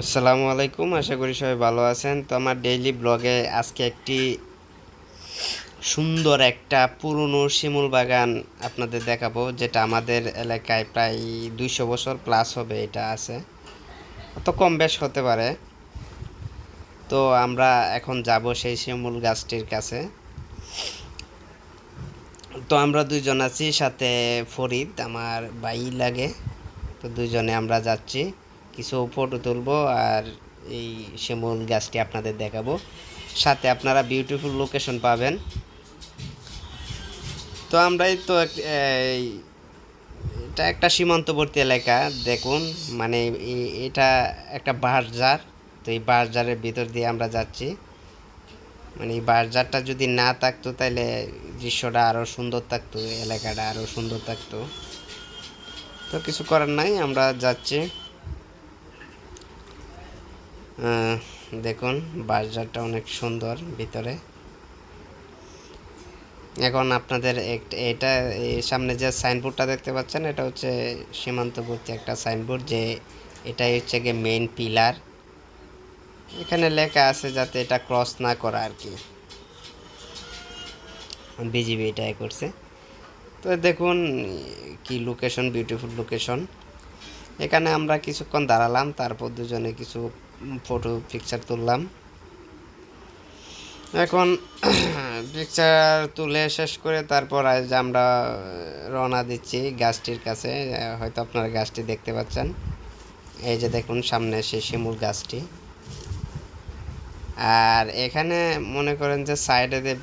আসসালামু আলাইকুম, আশা করি সবাই ভালো আছেন। তো আমার ডেইলি ব্লগে আজকে একটি সুন্দর একটা পুরনো শিমুল বাগান আপনাদের দেখাবো, যেটা আমাদের এলাকায় প্রায় দুইশো বছর প্লাস হবে এটা আছে। অত কম বেশ হতে পারে। তো আমরা এখন যাব সেই শিমুল গাছটির কাছে। তো আমরা দুইজন আছি, সাথে ফরিদ, আমার বাই লাগে। তো দুইজনে আমরা যাচ্ছি। কিছু ফটো তুলবো আর এই শিমুল গাছটি আপনাদের দেখাবো। সাথে আপনারা বিউটিফুল লোকেশন পাবেন। তো আমরাই তো এটা একটা সীমান্তবর্তী এলাকা, দেখুন মানে এটা একটা বাঁশঝাড়, তো এই বাঁশঝাড়ের ভিতর দিয়ে আমরা যাচ্ছি। মানে এই বাঁশঝাড়টা যদি না থাকতো তাহলে দৃশ্যটা আরও সুন্দর থাকতো, এলাকাটা আরও সুন্দর থাকতো। তো কিছু করার নাই, আমরা যাচ্ছি। দেখুন, বাজারটা অনেক সুন্দর ভিতরে। এখন আপনাদের এটা সামনে যে সাইনবোর্ডটা দেখতে পাচ্ছেন, এটা হচ্ছে সীমান্তবর্তী একটা সাইনবোর্ড যে এটাই হচ্ছে গিয়ে মেইন পিলার এখানে লেখা আছে যাতে এটা ক্রস না করা আর কি। বিজিবি এটাই করছে। তো দেখুন, কি লোকেশন বিউটিফুল লোকেশন এখানে আমরা কিছুক্ষণ দাঁড়ালাম, তারপর দুজনে কিছু ফটো পিকচার তুললাম। এখন পিকচার তুলে শেষ করে তারপর আজ আমরা রওনা দিচ্ছি গাছটির কাছে। হয়তো আপনারা গাছটি দেখতে পাচ্ছেন। এই যে দেখুন, সামনে সেই শিমুল গাছটি। আর এখানে মনে করেন যে সাইডে যে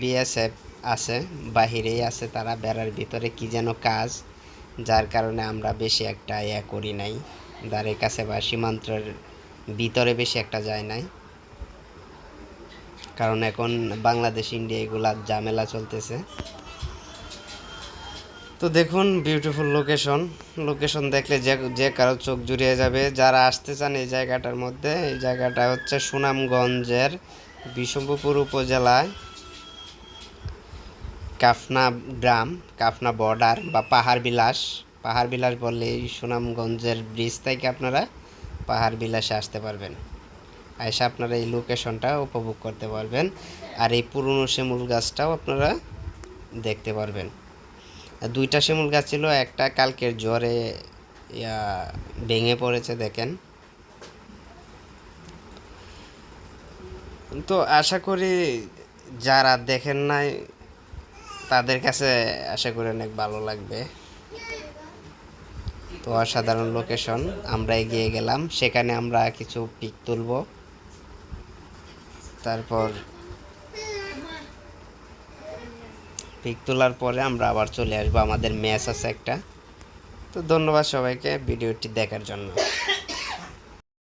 বিএসএফ আছে, বাহিরেই আছে তারা বেড়ার ভিতরে কি যেন কাজ, যার কারণে আমরা বেশি একটা ইয়া করি নাই। দ্বারের কাছে বা সীমান্তের ভিতরে বেশি একটা যায় নাই। কারণ এখন বাংলাদেশ, ইন্ডিয়া এগুলা ঝামেলা চলতেছে। তো দেখুন বিউটিফুল লোকেশন লোকেশন দেখলে যে যে কারও চোখ জুড়িয়ে যাবে। যারা আসতে চান এই জায়গাটার মধ্যে, এই জায়গাটা হচ্ছে সুনামগঞ্জের বিশম্ভুপুর উপজেলায়। কাফনা গ্রাম, কাফনা বর্ডার বা পাহাড় বিলাস। পাহাড় বিলাস বললে এই সুনামগঞ্জের ব্রিজ থেকে আপনারা পাহাড় বিলাসে আসতে পারবেন। এসে আপনারা এই লোকেশনটা উপভোগ করতে পারবেন। আর এই পুরনো শিমুল গাছটাও আপনারা দেখতে পারবেন। দুইটা শিমুল গাছ ছিল, একটা কালকের জ্বরে ভেঙে পড়েছে, দেখেন। তো আশা করি যারা দেখেন নাই, তাদের কাছে আশা করি অনেক ভালো লাগবে। তো অসাধারণ লোকেশন আমরা এগিয়ে গেলাম। সেখানে আমরা কিছু পিক তুলব। তারপর পিক তোলার পরে আমরা আবার চলে আসব। আমাদের ম্যাচ আছে একটা। তো ধন্যবাদ সবাইকে ভিডিওটি দেখার জন্য।